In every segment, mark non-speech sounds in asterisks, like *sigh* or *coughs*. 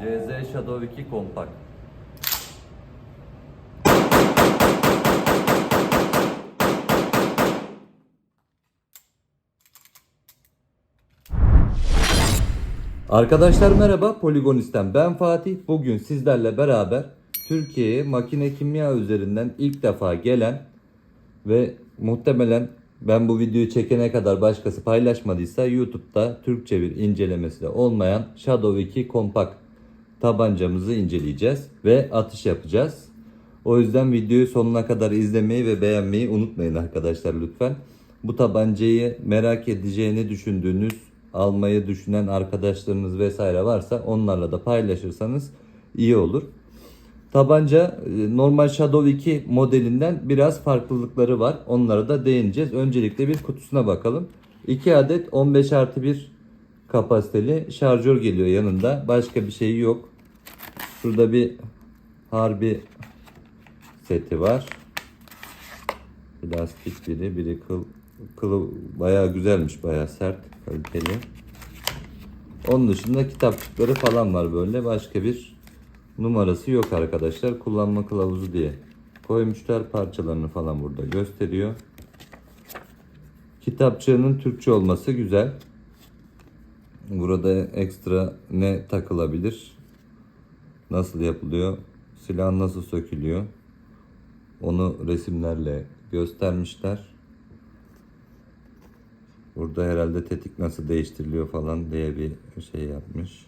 CZ Shadow 2 kompakt. Arkadaşlar merhaba Poligonist'ten ben Fatih. Bugün sizlerle beraber Türkiye'ye makine kimya üzerinden ilk defa gelen ve muhtemelen ben bu videoyu çekene kadar başkası paylaşmadıysa YouTube'da Türkçe bir incelemesi de olmayan Shadow 2 kompakt tabancamızı inceleyeceğiz ve atış yapacağız. O yüzden videoyu sonuna kadar izlemeyi ve beğenmeyi unutmayın arkadaşlar lütfen. Bu tabancayı merak edeceğini düşündüğünüz, almayı düşünen arkadaşlarınız vesaire varsa onlarla da paylaşırsanız iyi olur. Tabanca e, normal Shadow 2 modelinden biraz farklılıkları var. Onlara da değineceğiz. Öncelikle bir kutusuna bakalım. 2 adet 15 artı 1 kapasiteli şarjör geliyor yanında. Başka bir şey yok. Şurada bir harbi seti var. Plastik biri, biri kıl, kılı bayağı güzelmiş, bayağı sert, kaliteli. Onun dışında kitapçıkları falan var böyle. Başka bir numarası yok arkadaşlar. Kullanma kılavuzu diye koymuşlar. Parçalarını falan burada gösteriyor. Kitapçığının Türkçe olması güzel. Burada ekstra ne takılabilir? Nasıl yapılıyor? Silah nasıl sökülüyor? Onu resimlerle göstermişler. Burada herhalde tetik nasıl değiştiriliyor falan diye bir şey yapmış.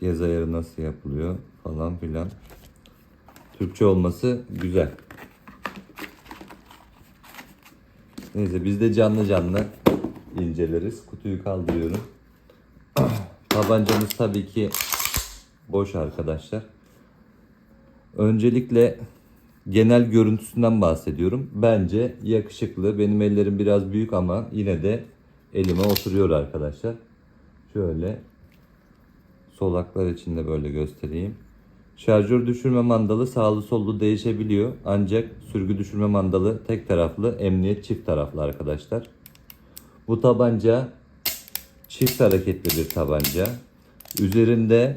Gez ayarı nasıl yapılıyor falan filan. Türkçe olması güzel. Neyse biz de canlı canlı inceleriz. Kutuyu kaldırıyorum. *clears throat* Tabancamız tabii ki boş arkadaşlar. Öncelikle genel görüntüsünden bahsediyorum. Bence yakışıklı. Benim ellerim biraz büyük ama yine de elime oturuyor arkadaşlar. Şöyle solaklar için de böyle göstereyim. Şarjör düşürme mandalı sağlı sollu değişebiliyor. Ancak sürgü düşürme mandalı tek taraflı, emniyet çift taraflı arkadaşlar. Bu tabanca çift hareketli bir tabanca. Üzerinde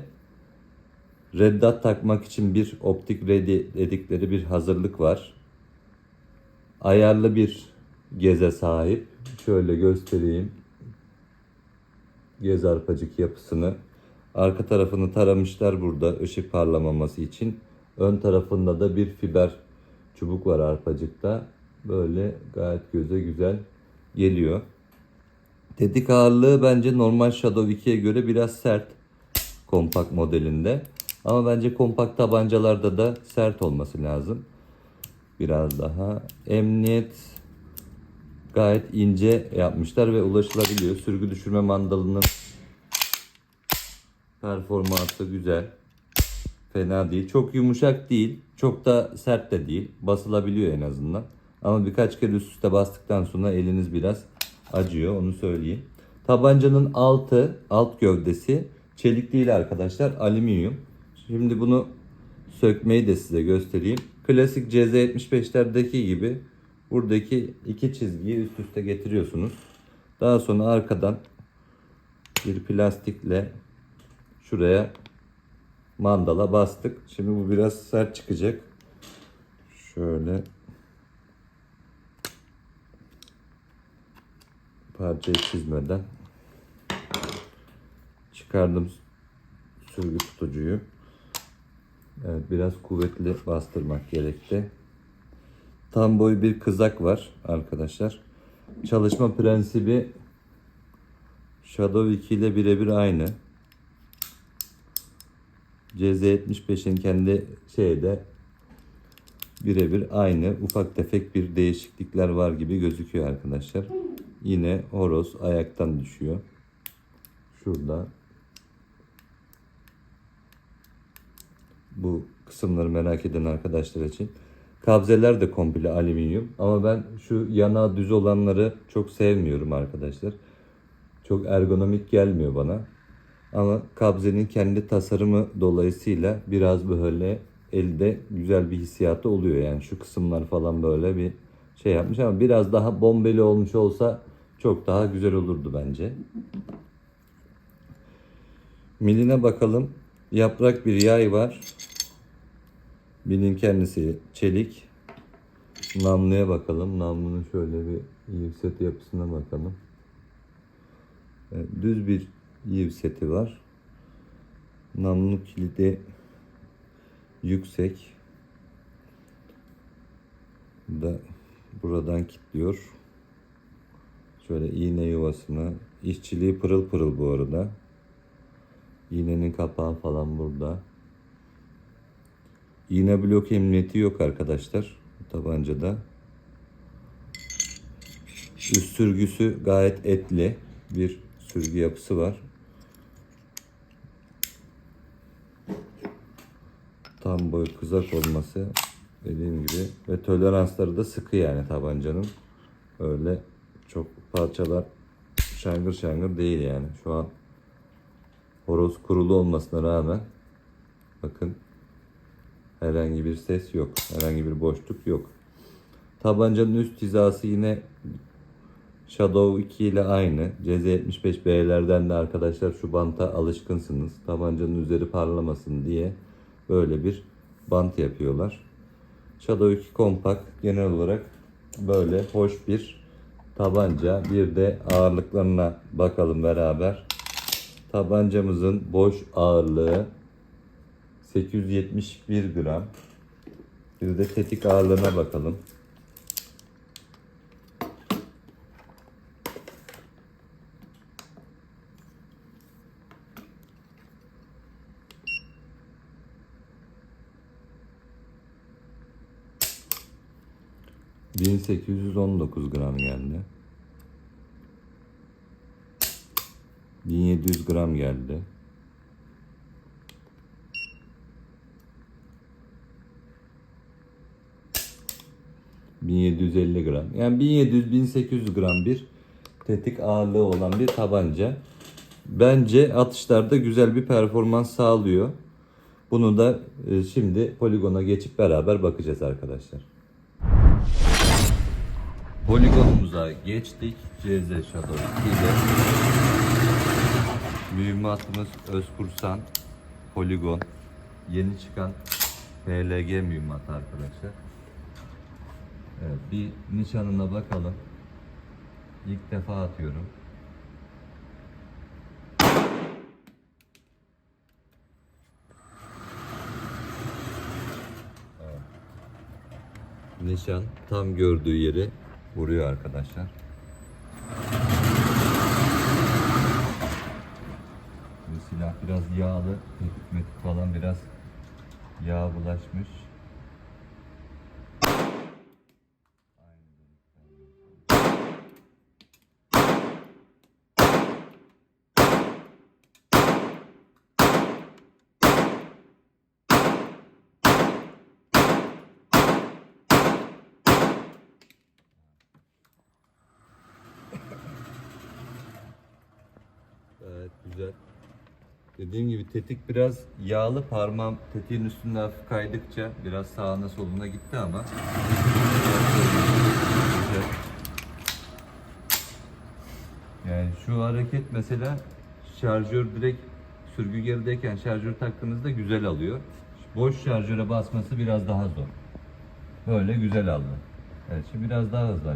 reddat takmak için bir optik ready dedikleri bir hazırlık var. Ayarlı bir geze sahip. Şöyle göstereyim. Gez arpacık yapısını. Arka tarafını taramışlar burada ışık parlamaması için. Ön tarafında da bir fiber çubuk var arpacıkta. Böyle gayet göze güzel geliyor. Tetik ağırlığı bence normal Shadow 2'ye göre biraz sert kompakt modelinde. Ama bence kompakt tabancalarda da sert olması lazım. Biraz daha. Emniyet gayet ince yapmışlar ve ulaşılabiliyor. Sürgü düşürme mandalının performansı güzel. Fena değil. Çok yumuşak değil. Çok da sert de değil. Basılabiliyor en azından. Ama birkaç kere üst üste bastıktan sonra eliniz biraz acıyor. Onu söyleyeyim. Tabancanın altı, alt gövdesi çelik değil arkadaşlar. Alüminyum. Şimdi bunu sökmeyi de size göstereyim. Klasik CZ75'lerdeki gibi buradaki iki çizgiyi üst üste getiriyorsunuz. Daha sonra arkadan bir plastikle şuraya mandala bastık. Şimdi bu biraz sert çıkacak. Şöyle parçayı çizmeden çıkardım sürgü tutucuyu. Evet biraz kuvvetli bastırmak gerekti. Tam boy bir kızak var arkadaşlar. Çalışma prensibi Shadow 2 ile birebir aynı. CZ75'in kendi şeyde birebir aynı. Ufak tefek bir değişiklikler var gibi gözüküyor arkadaşlar. Yine horoz ayaktan düşüyor. Şurada bu kısımları merak eden arkadaşlar için. Kabzeler de komple alüminyum ama ben şu yana düz olanları çok sevmiyorum arkadaşlar. Çok ergonomik gelmiyor bana. Ama kabzenin kendi tasarımı dolayısıyla biraz böyle elde güzel bir hissiyatı oluyor. Yani şu kısımlar falan böyle bir şey yapmış ama biraz daha bombeli olmuş olsa çok daha güzel olurdu bence. Miline bakalım. Yaprak bir yay var. Milin kendisi çelik. Namluya bakalım. Namlunun şöyle bir yivset yapısına bakalım. Evet, düz bir yivseti var. Namlu kilidi yüksek. Da buradan kilitliyor. Şöyle iğne yuvasını. İşçiliği pırıl pırıl bu arada. İğnenin kapağı falan burada. İğne blok emniyeti yok arkadaşlar tabancada. Üst sürgüsü gayet etli bir sürgü yapısı var. Tam boy kızak olması dediğim gibi ve toleransları da sıkı yani tabancanın. Öyle çok parçalar şangır şangır değil yani. Şu an horoz kurulu olmasına rağmen bakın herhangi bir ses yok. Herhangi bir boşluk yok. Tabancanın üst hizası yine Shadow 2 ile aynı. CZ75B'lerden de arkadaşlar şu banta alışkınsınız. Tabancanın üzeri parlamasın diye böyle bir bant yapıyorlar. Shadow 2 kompakt genel olarak böyle hoş bir tabanca. Bir de ağırlıklarına bakalım beraber. Tabancamızın boş ağırlığı 871 gram. Bir de tetik ağırlığına bakalım. ...1819 gram geldi. 1700 gram geldi. ...1750 gram. Yani 1700-1800 gram bir tetik ağırlığı olan bir tabanca. Bence atışlarda güzel bir performans sağlıyor. Bunu da e, şimdi poligona geçip beraber bakacağız arkadaşlar. Poligonumuza geçtik. CZ Shadow 2 ile. Mühimmatımız Özkursan Poligon. Yeni çıkan PLG mühimmat arkadaşlar. Evet, bir nişanına bakalım. İlk defa atıyorum. Nişan tam gördüğü yeri vuruyor arkadaşlar. Silah biraz yağlı, tetik metik falan biraz yağ bulaşmış. Evet güzel. Dediğim gibi tetik biraz yağlı parmağım tetiğin üstünde hafif kaydıkça biraz sağına soluna gitti ama. Yani şu hareket mesela şarjör direkt sürgü gerideyken şarjör taktığınızda güzel alıyor. Boş şarjöre basması biraz daha zor. Böyle güzel aldı. Evet şimdi biraz daha hızlı.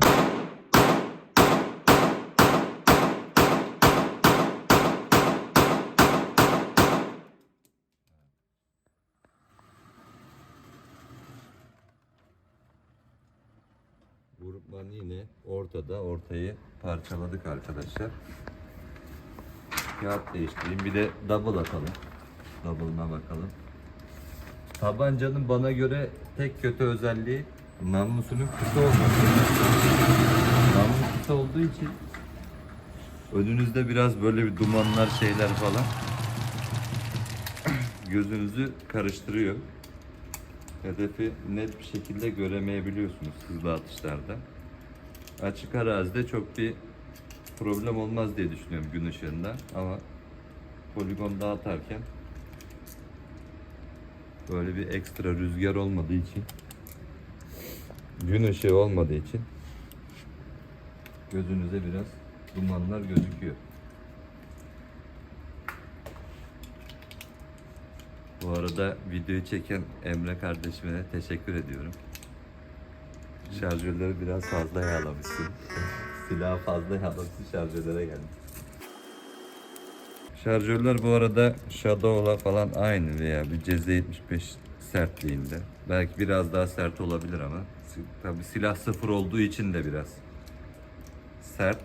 Grupman yine ortada. Ortayı parçaladık arkadaşlar. Kağıt değiştireyim. Bir de double atalım. Double'ına bakalım. Tabancanın bana göre tek kötü özelliği namlusunun kısa olması. Namlu kısa olduğu için önünüzde biraz böyle bir dumanlar şeyler falan gözünüzü karıştırıyor. Hedefi net bir şekilde göremeyebiliyorsunuz hızlı atışlarda. Açık arazide çok bir problem olmaz diye düşünüyorum gün ışığında ama poligonda atarken böyle bir ekstra rüzgar olmadığı için gün ışığı olmadığı için gözünüze biraz dumanlar gözüküyor. Bu arada videoyu çeken Emre kardeşime de teşekkür ediyorum. Şarjörleri biraz fazla yağlamışsın. *laughs* Silahı fazla yağlamışsın şarjörlere geldi. Şarjörler bu arada Shadow'la falan aynı veya bir CZ75 sertliğinde. Belki biraz daha sert olabilir ama tabi silah sıfır olduğu için de biraz sert.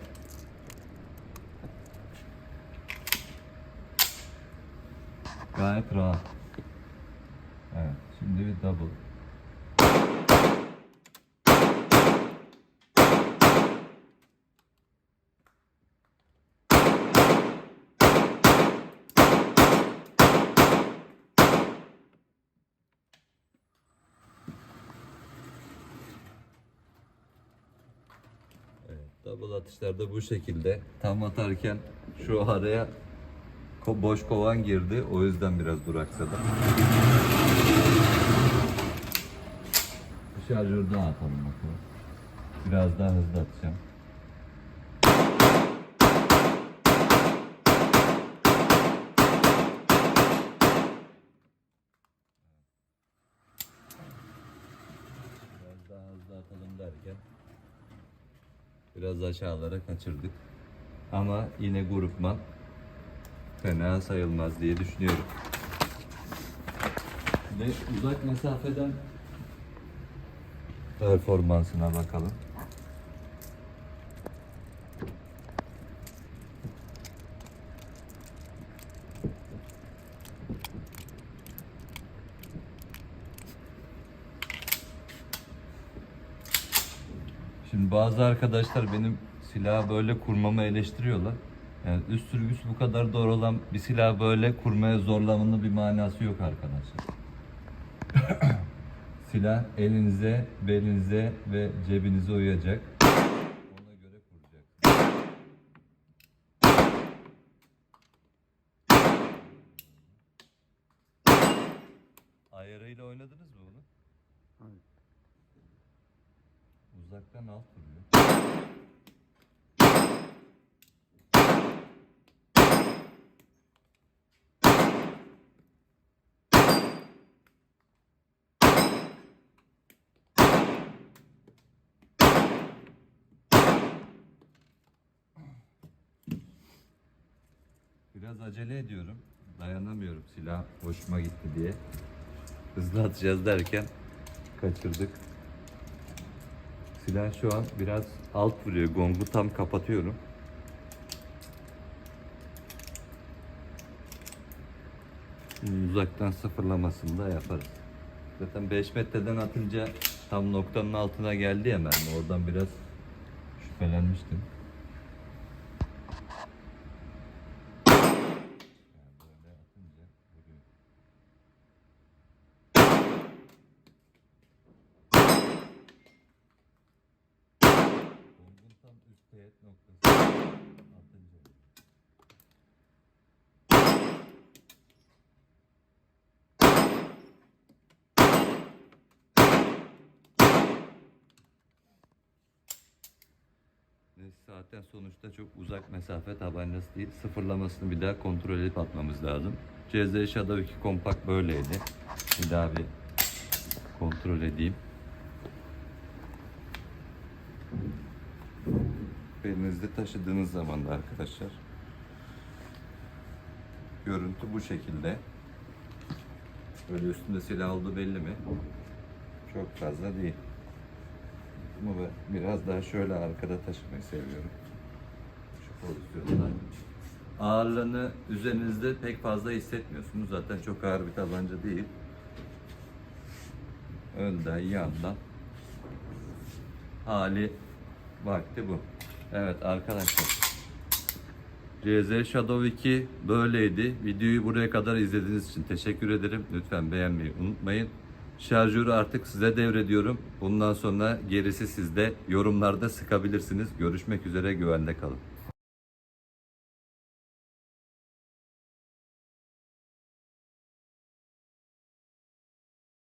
Gayet rahat. Evet, şimdi bir double. Evet, double atışlarda bu şekilde. Tam atarken şu araya ko- boş kovan girdi. O yüzden biraz duraksadı. Bir şarjör daha atalım bakalım. Biraz daha hızlı atacağım. Biraz daha hızlı atalım derken biraz aşağılara kaçırdık. Ama yine grupman fena sayılmaz diye düşünüyorum. Ve uzak mesafeden performansına bakalım. Şimdi bazı arkadaşlar benim silahı böyle kurmamı eleştiriyorlar. Yani üst sürgüsü bu kadar doğru olan bir silah böyle kurmaya zorlamanın bir manası yok arkadaşlar. *coughs* Silah elinize, belinize ve cebinize uyacak. Ona göre kuracak. Ayarıyla oynadınız mı bunu? Hayır. Uzaktan alt vuruyor. Biraz acele ediyorum. Dayanamıyorum silah hoşuma gitti diye. Hızlı atacağız derken kaçırdık. Silah şu an biraz alt vuruyor. Gongu tam kapatıyorum. Uzaktan sıfırlamasını da yaparız. Zaten 5 metreden atınca tam noktanın altına geldi ben oradan biraz şüphelenmiştim. Yani böyle atınca vuruyor. Gongun tam üst teğet noktası atınca. Neyse zaten sonuçta çok uzak mesafe tabancası değil. Sıfırlamasını bir daha kontrol edip atmamız lazım. CZ Shadow 2 kompakt böyleydi. Bir daha bir kontrol edeyim. Belinizde taşıdığınız zaman da arkadaşlar görüntü bu şekilde. Böyle üstünde silah olduğu belli mi? Çok fazla değil. Ama ben biraz daha şöyle arkada taşımayı seviyorum. Şu pozisyonda. Ağırlığını üzerinizde pek fazla hissetmiyorsunuz. Zaten çok ağır bir tabanca değil. Önden, yandan. Hali vakti bu. Evet arkadaşlar. CZ Shadow 2 böyleydi. Videoyu buraya kadar izlediğiniz için teşekkür ederim. Lütfen beğenmeyi unutmayın. Şarjörü artık size devrediyorum. Bundan sonra gerisi sizde. Yorumlarda sıkabilirsiniz. Görüşmek üzere güvende kalın.